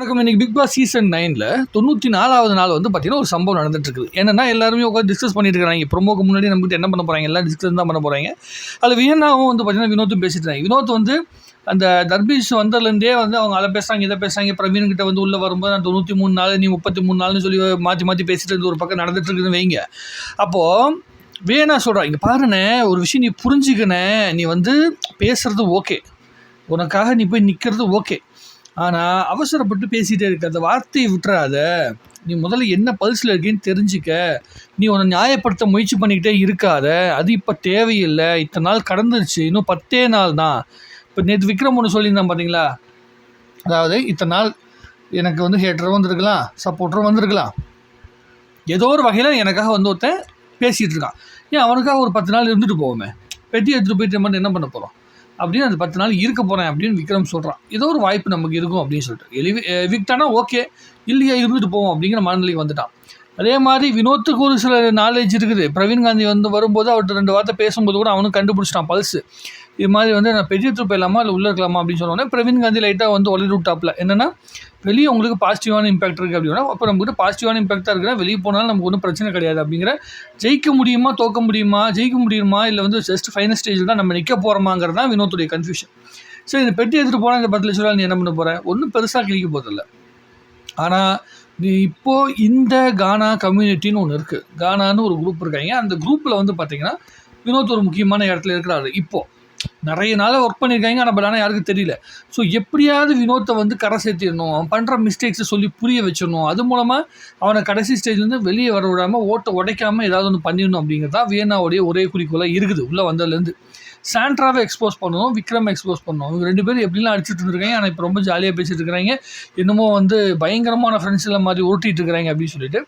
வணக்கம். இன்னைக்கு big Boss season நைனில் தொண்ணூற்றி நாலாவது நாள் வந்து பார்த்தீங்கன்னா ஒரு சம்பவம் நடந்துட்டு இருக்குது என்னன்னா எல்லாருமே உட்காந்து டிஸ்கஸ் பண்ணிட்டு இருக்காங்க ப்ரோமோக்கு முன்னாடி நம்மகிட்ட என்ன பண்ண போகிறாங்க எல்லாம் டிஸ்கஸ் தான் பண்ண போகிறாங்க அதில் வியன்னாவும் வந்து பார்த்தீங்கன்னா வினோத்தும் பேசிட்டு இருக்காங்க. வினோத் வந்து அந்த தர்பீஷ் வந்ததுலேருந்தே வந்து அவங்க அதை பேசுகிறாங்க இதை பேசுகிறாங்க பிரவீன் கிட்ட வந்து உள்ளே வரும்போது நான் தொண்ணூற்றி மூணு நாள் நீ முப்பத்தி மூணு நாள்னு சொல்லி மாற்றி மாற்றி பேசிட்டு இருந்து ஒரு பக்கம் நடந்துட்டு இருக்குதுன்னு வைங்க. அப்போது வேணா சொல்கிறா இங்கே பாருண்ணே ஒரு விஷயம் நீ புரிஞ்சுக்கண்ணே. நீ வந்து பேசுகிறது ஓகே உனக்காக நீ போய் நிற்கிறது ஓகே ஆனால் அவசரப்பட்டு பேசிகிட்டே இருக்க அந்த வார்த்தையை விட்டுறாத. நீ முதல்ல என்ன பல்ஸில் இருக்கேன்னு தெரிஞ்சுக்க. நீ உன்னை நியாயப்படுத்த முயற்சி பண்ணிக்கிட்டே இருக்காத. அது இப்போ தேவையில்லை. இத்தனை நாள் கடந்துருச்சு. இன்னும் பத்தே நாள் தான். இப்போ நேற்று விக்ரம் ஒன்று சொல்லியிருந்தான் பார்த்தீங்களா அதாவது இத்தனை நாள் எனக்கு வந்து ஹேட்டரும் வந்திருக்கலாம் சப்போர்ட்டரும் வந்திருக்கலாம். ஏதோ ஒரு வகையில் எனக்காக வந்து ஒருத்தன் பேசிகிட்டு இருக்கான். ஏன்? அவனுக்காக ஒரு பத்து நாள் இருந்துட்டு போவோமே. பெட்டி எடுத்துகிட்டு போயிட்டு மட்டும் என்ன பண்ண போகிறோம் அப்படின்னு அந்த பத்து நாள் இருக்க போகிறேன் அப்படின்னு விக்ரம் சொல்கிறான் ஏதோ ஒரு வாய்ப்பு நமக்கு இருக்கும் அப்படின்னு சொல்லிட்டு. எலிவி விக்டானா ஓகே இல்லையா இருந்துட்டு போவோம் அப்படிங்கிற மனநிலைக்கு வந்துட்டான். அதே மாதிரி வினோத்துக்கு ஒரு சில நாலேஜ் இருக்குது. பிரவீன் காந்தி வந்து வரும்போது அவர்கிட்ட ரெண்டு வார்த்தை பேசும்போது கூட அவனும் கண்டுபிடிச்சிட்டான் பல்ஸு இது மாதிரி வந்து நான் பெரிய ட்ரிப் இல்லை உள்ளே இருக்கலாமா? அப்படின்னு சொன்னோன்னே பிரவீன் காந்தி லைட்டாக வந்து ஒளி டாப்பில் என்னென்னா வெளியே உங்களுக்கு பாசிட்டிவான இம்பாக்ட் இருக்குது அப்படின்னா அப்போ நம்மகிட்ட பாசிட்டிவான இம்பாக்டாக இருக்குன்னா வெளியே போனாலும் நமக்கு ஒன்றும் பிரச்சனை கிடையாது அப்படிங்கிற ஜெயிக்க முடியுமா தோக்க முடியுமா ஜெயிக்க முடியுமா இல்லை வந்து ஜஸ்ட் ஃபைனல் ஸ்டேஜில் தான் நம்ம நிற்க போகிறோமாங்கிறது தான் வினோத்துடைய கன்ஃபியூஷன் சரி இந்த பெட்டி எடுத்துகிட்டு போனால் இந்த பத்து லட்ச ரூபா நீ என்ன பண்ண போகிற ஒன்றும் பெருசாக கிழிக்க போதில்லை ஆனால் நீ இப்போது இந்த கானா கம்யூனிட்டின்னு ஒன்று இருக்குது கானான்னு ஒரு குரூப் இருக்காங்க. அந்த குரூப்பில் வந்து பார்த்தீங்கன்னா வினோத் ஒரு முக்கியமான இடத்துல இருக்கிறாரு. இப்போது நிறைய நாள் ஒர்க் பண்ணியிருக்காங்க ஆனால் பட் ஆனால் யாருக்கும் தெரியல. ஸோ எப்படியாவது வினோத்தை வந்து கரை சேர்த்திடணும் அவன் பண்ணுற மிஸ்டேக்ஸை சொல்லி புரிய வச்சிடணும். அது மூலமாக அவனை கடைசி ஸ்டேஜ்லேருந்து வெளியே வர விடாமல் ஓட்டை உடைக்காமல் ஏதாவது ஒன்று பண்ணிடணும் அப்படிங்கிறது தான் வியன்னாவுடைய ஒரே குறிக்கோளாக இருக்குது உள்ளே வந்ததுலேருந்து சாண்ட்ராவை எக்ஸ்போஸ் பண்ணணும் விக்ரம் எக்ஸ்போஸ் பண்ணணும். இவங்க ரெண்டு பேரும் எப்படிலாம் அடிச்சுட்டு இருந்திருக்காங்க ஆனால் இப்போ ரொம்ப ஜாலியாக பேசிகிட்டு இருக்கிறாங்க. என்னமோ வந்து பயங்கரமான ஃப்ரெண்ட்ஸ் எல்லாம் மாதிரி உருட்டிட்டு இருக்கிறாங்க அப்படின்னு சொல்லிட்டு.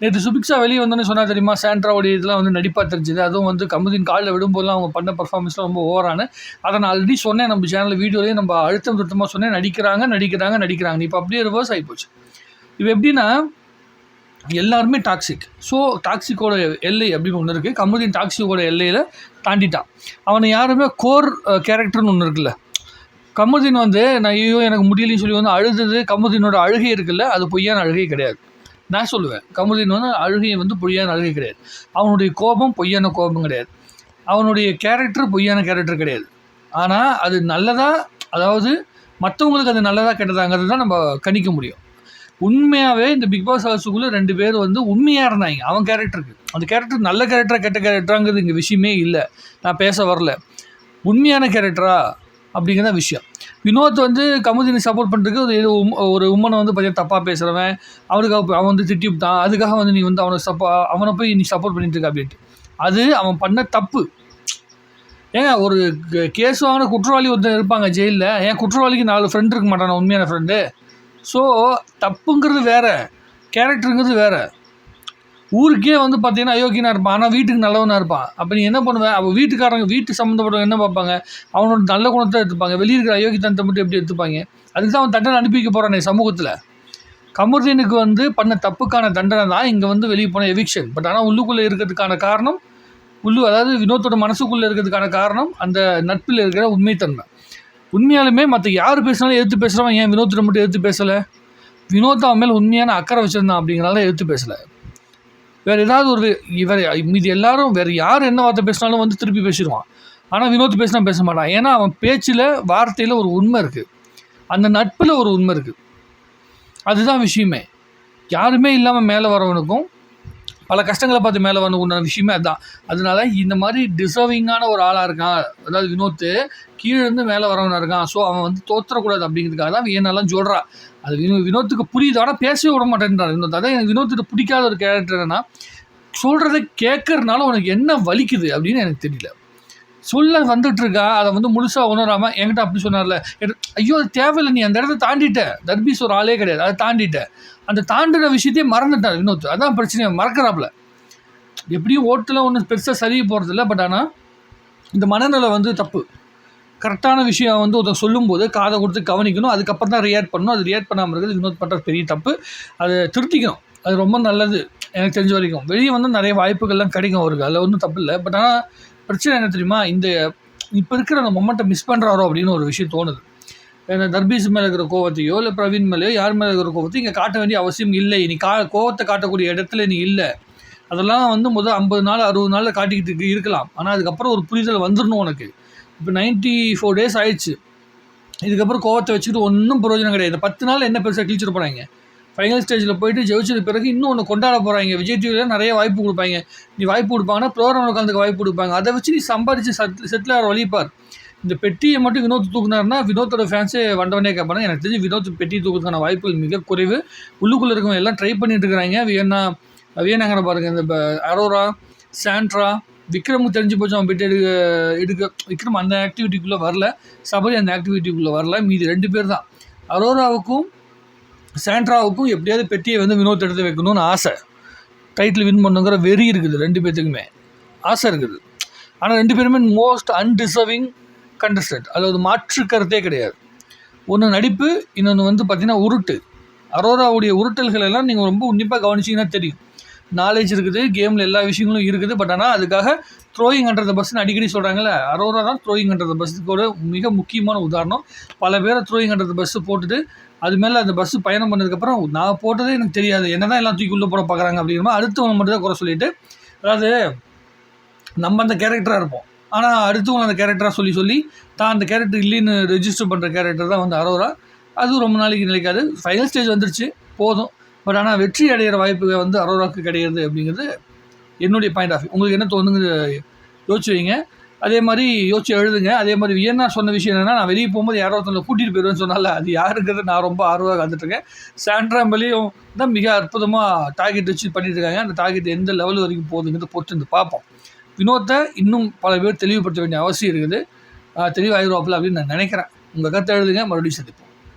நேற்று சுபிக்ஷா வெளியே வந்தோன்னு சொன்னா தெரியுமா சாண்ட்ராவுடைய இதெல்லாம் வந்து நடிப்பாக தெரிஞ்சுது அதுவும் வந்து கமுதின் காலில் விடும்போதெல்லாம் அவங்க பண்ண பர்ஃபார்மன்ஸ்லாம் ரொம்ப ஓவரான அதை நான் ஆல்ரெடி சொன்னேன் நம்ம சேனல் வீடியோலேயே நம்ம அழுத்தம் திருத்தமாக சொன்னேன். நடிக்கிறாங்க நடிக்கிறாங்க நடிக்கிறாங்க. இப்போ அப்படியே ரிவர்ஸ் ஆகிப்போச்சு இப்போ எப்படின்னா எல்லாருமே டாக்ஸிக் ஸோ டாக்ஸிக்கோட எல்லை அப்படின்னு ஒன்று இருக்குது கமுதின் டாக்ஸிக்கோட எல்லையில் தாண்டிட்டான். அவனை யாருமே கோர் கேரக்டர்னு ஒன்று இருக்குல்ல. கமுதின் வந்து நான் ஐயோ எனக்கு முடியலன்னு சொல்லி வந்து அழுது கமுதினோட அழுகை இருக்குல்ல. அது பொய்யான அழுகை கிடையாது. நான் சொல்லுவேன். கமுதின் வந்து அழுகையை வந்து பொய்யான அழுகை கிடையாது. அவனுடைய கோபம் பொய்யான கோபம் கிடையாது. அவனுடைய கேரக்டர் பொய்யான கேரக்டர் கிடையாது. ஆனால் அது நல்லதா? அதாவது மற்றவங்களுக்கு அது நல்லதாக கெட்டதாங்கிறது தான் நம்ம கணிக்க முடியும். உண்மையாகவே இந்த பிக் பாஸ் ஹவுஸுக்குள்ளே ரெண்டு பேர் வந்து உண்மையாக இருந்தாங்க. அவன் கேரக்டருக்கு அந்த கேரக்டர் நல்ல கேரக்டரா கெட்ட கேரக்டராங்கிறது இங்கே விஷயமே இல்லை. நான் பேச வரல. உண்மையான கேரக்டரா அப்படிங்கிற விஷயம். வினோத் வந்து கமுதினி சப்போர்ட் பண்ணுறதுக்கு ஒரு உம்- ஒரு உம்மனை வந்து பார்த்தீங்கன்னா தப்பாக பேசுகிறவன் அவனுக்கு அவன் வந்து திட்டி விட்டான் அதுக்காக வந்து நீ வந்து அவனை சப்போ அவனை போய் நீ சப்போர்ட் பண்ணிட்டு இருக்க அப்படின்ட்டு. அது அவன் பண்ண தப்பு. ஏங்க ஒரு கேஸ் வாங்கின குற்றவாளி ஒருத்தர் இருப்பாங்க ஜெயிலில் ஏன் குற்றவாளிக்கு நாலு ஃப்ரெண்ட் இருக்க மாட்டானா உண்மையான ஃப்ரெண்டு ஸோ தப்புங்கிறது வேறு கேரக்டருங்கிறது வேறு. ஊருக்கே வந்து பார்த்தீங்கன்னா அயோக்கியனாக இருப்பான். ஆனால் வீட்டுக்கு நல்லவனாக இருப்பான். அப்போ நீ என்ன பண்ணுவேன் அவள் வீட்டுக்காரங்க வீட்டு சம்மந்தப்பட்டவங்க என்ன பார்ப்பாங்க? அவனோட நல்ல குணத்தை எடுத்துப்பாங்க. வெளியே இருக்கிற அயோக்கியத்தனத்தை மட்டும் எப்படி எடுத்துப்பாங்க? அதுக்கு தான் அவன் தண்டனை அனுப்பி வைக்க போகிறானே சமூகத்தில். கமருதீனுக்கு வந்து பண்ண தப்புக்கான தண்டனை தான் இங்கே வந்து வெளியே போன எவிக்ஷன் பட் ஆனால் உள்ளுக்குள்ளே இருக்கிறதுக்கான காரணம் உள்ளு அதாவது வினோத்தோட மனசுக்குள்ளே இருக்கிறதுக்கான காரணம் அந்த நட்பில் இருக்கிற உண்மைத்தன்மை. உண்மையாலுமே மற்ற யார் பேசினாலும் எடுத்து பேசுகிறவன் ஏன் வினோத்திட்ட மட்டும் எடுத்து பேசலை? வினோத் அவன் மேல் உண்மையான அக்கறை வச்சுருந்தான் அப்படிங்கிறனால எடுத்து பேசலை. வேறு ஏதாவது ஒரு இவர் மீதி எல்லாரும் வேறு யார் என்ன வார்த்தை பேசினாலும் வந்து திருப்பி பேசிடுவான். ஆனால் வினோத் பேசினா பேச மாட்டான். ஏன்னா அவன் பேச்சில் வார்த்தையில் ஒரு உண்மை இருக்குது அந்த நட்பில் ஒரு உண்மை இருக்குது அதுதான் விஷயமே. யாருமே இல்லாமல் மேலே வரவனுக்கும் பல கஷ்டங்களை பார்த்து மேலே வரணும் உண்டான விஷயமே அதுதான். அதனால இந்த மாதிரி டிசர்விங்கான ஒரு ஆளாக இருக்கான் அதாவது வினோத்து கீழே இருந்து மேலே வரவனாக இருக்கான். ஸோ அவன் வந்து தோற்றக்கூடாது அப்படிங்கிறதுக்காக தான் என்னெல்லாம் சொல்கிறா அது வினோ வினோத்துக்கு புரியுது. ஆனால் பேசவே விட மாட்டேன்றான் வினோத் அதான் எனக்கு வினோத்துக்கு பிடிக்காத ஒரு கேரக்டர் என்னன்னா சொல்கிறத கேட்கறதுனால உனக்கு என்ன வலிக்குது அப்படின்னு எனக்கு தெரியல. சொல்ல வந்துட்டுருக்கா. அதை வந்து முழுசாக உணராமல் என்கிட்ட அப்படி சொன்னார்ல. ஐயோ அது தேவையில்லை. நீ அந்த இடத்த தாண்டிட்ட. தர்பீஸ் ஒரு ஆளே கிடையாது. அதை தாண்டிட்ட. அந்த தாண்டின விஷயத்தையே மறந்துட்டார் வினோத். அதான் பிரச்சனை மறக்கிறாப்புல எப்படியும் ஓட்டில் ஒன்றும் பெருசாக சரிய போகிறதில்ல பட் ஆனால் இந்த மனநிலை வந்து தப்பு. கரெக்டான விஷயம் வந்து ஒருத்தர் சொல்லும்போது காதை கொடுத்து கவனிக்கணும் அதுக்கப்புறம் தான் ரியாக்ட் பண்ணணும். அது ரியாக்ட் பண்ணாமல் இருக்கிறது இன்னொரு பண்ணுற பெரிய தப்பு. அதை திருத்திக்கணும். அது ரொம்ப நல்லது. எனக்கு தெரிஞ்ச வரைக்கும். வெளியே வந்து நிறைய வாய்ப்புகள்லாம் கிடைக்கும் அவருக்கு. அதில் ஒன்றும் தப்பு இல்லை. பட் ஆனால் பிரச்சனை என்ன தெரியுமா? இந்த இப்போ இருக்கிற அந்த மொமெண்ட்டை மிஸ் பண்ணுறாரோ அப்படின்னு ஒரு விஷயம் தோணுது. ஏன்னா தர்பீஸ் மேலே இருக்கிற கோவத்தையோ இல்லை பிரவீன் மேலேயோ யார் மேலே இருக்கிற கோவத்தையும் இங்கே காட்ட வேண்டிய அவசியம் இல்லை. நீ கா கோவத்தை காட்டக்கூடிய இடத்துல நீ இல்லை. அதெல்லாம் வந்து முதல் ஐம்பது நாள் அறுபது நாளில் காட்டிக்கிட்டு இருக்கலாம். ஆனால் அதுக்கப்புறம் ஒரு புரிதல் வந்துடணும் உனக்கு. இப்போ நைன்ட்டி ஃபோர் டேஸ் ஆயிடுச்சு. இதுக்கப்புறம் கோவத்தை வச்சுக்கிட்டு ஒன்றும் பிரயோஜனம் கிடையாது. இந்த பத்து நாள் என்ன பெருசாக கிழிச்சிட போகிறாங்க ஃபைனல் ஸ்டேஜில் போயிட்டு ஜெயிச்சது பிறகு இன்னும் ஒன்று கொண்டாட போகிறாங்க விஜய் டிவியில் நிறைய வாய்ப்பு கொடுப்பாங்க. நீ வாய்ப்பு கொடுப்பாங்கன்னா ப்ரோக்ராம் உட்காந்துக்கு வாய்ப்பு கொடுப்பாங்க. அதை வச்சு நீ சம்பாரிச்சு செட் செட்டில் ஆகிற வழிப்பார் இந்த பெட்டியை மட்டும் வினோத் தூக்குனாருன்னா வினோத்தோட ஃபேன்ஸே வந்தவனே கேட்பாங்க எனக்கு தெரிஞ்சு வினோத் பெட்டி தூக்குறதுக்கான வாய்ப்புகள் மிக குறைவு. உள்ளுக்குள்ளே இருக்கவங்க எல்லாம் ட்ரை பண்ணிட்டு இருக்கிறாங்க. வியன்னா வியன்னாங்கிற பாருங்கள் இந்த அரோரா சாண்ட்ரா விக்ரமுக்கு தெரிஞ்சு போச்சு அவன் பெட்டி எடுக்க எடுக்க விக்ரம் அந்த ஆக்டிவிட்டிக்குள்ளே வரல. சபரி அந்த ஆக்டிவிட்டிக்குள்ளே வரல. மீதி ரெண்டு பேர் தான். அரோராவுக்கும் சாண்ட்ராவுக்கும் எப்படியாவது பெட்டியை வந்து வினோத் எடுத்து வைக்கணும்னு ஆசை. டைட்டில் வின் பண்ணுங்கிற வெறி இருக்குது ரெண்டு பேர்த்துக்குமே ஆசை இருக்குது. ஆனால் ரெண்டு பேருமே மோஸ்ட் அன்டிசர்விங் கண்டஸ்டன்ட் அதாவது மாற்று கருத்தே கிடையாது. ஒன்று நடிப்பு இன்னொன்று வந்து பார்த்திங்கன்னா உருட்டு. அரோராவுடைய உருட்டல்கள் எல்லாம் நீங்கள் ரொம்ப உன்னிப்பாக கவனிச்சிங்கன்னா தெரியும். நாலேஜ் இருக்குது கேமில் எல்லா விஷயங்களும் இருக்குது பட் ஆனால் அதுக்காக த்ரோயிங் அண்டர் பஸ்ன்னு அடிக்கடி சொல்கிறாங்கல்ல அரோரா தான் த்ரோயிங் பஸ்ஸுக்கு ஒரு மிக முக்கியமான உதாரணம். பல பேரை த்ரோயிங் அண்டர் பஸ்ஸு போட்டுட்டு அது மேலே அந்த பஸ்ஸு பயணம் பண்ணதுக்கப்புறம் நான் போட்டதே எனக்கு தெரியாது என்ன தான் எல்லாம் தூக்கி உள்ளே போட பார்க்குறாங்க அப்படிங்கிற மாதிரி அடுத்தவங்க மட்டும் தான் குறை சொல்லிட்டு அதாவது நம்ம அந்த கேரக்டராக இருப்போம். ஆனால் அடுத்தவங்க அந்த கேரக்டராக சொல்லி சொல்லி தான் அந்த கேரக்டர் இல்லைன்னு ரெஜிஸ்டர் பண்ணுற கேரக்டர் தான் வந்து அரோரா. அதுவும் ரொம்ப நாளைக்கு நிலைக்காது. ஃபைனல் ஸ்டேஜ் வந்துருச்சு போதும். பட் ஆனால் வெற்றி அடைகிற வாய்ப்பு வந்து அரோராவுக்கு கிடையாது அப்படிங்கிறது என்னுடைய பாயிண்ட் ஆஃப் உங்களுக்கு என்ன தோணுங்கிறது யோசிச்சு வைங்க. அதே மாதிரி யோசிச்சு எழுதுங்க. அதே மாதிரி வியன்னா சொன்ன விஷயம் என்னென்னா நான் வெளியே போகும்போது யாரோ ஒருத்தவங்களை கூட்டிகிட்டு போயிடுவேன்னு சொன்னால அது யாருங்கிறது நான் ரொம்ப ஆர்வமாக காத்துட்ருக்கேன் சாண்ட்ராம்பலியும் தான் மிக அற்புதமாக டார்கெட் வச்சு பண்ணிட்டு இருக்காங்க. அந்த டார்கெட் எந்த லெவல் வரைக்கும் போகுதுங்கிறத பொறுத்து வந்து பார்ப்போம். வினோத்தை இன்னும் பல பேர் தெளிவுபடுத்த வேண்டிய அவசியம் இருக்குது. தெளிவாயிருவாப்பில் அப்படின்னு நான் நினைக்கிறேன். உங்கள் கருத்தை எழுதுங்க. மறுபடியும் சந்திப்போம்.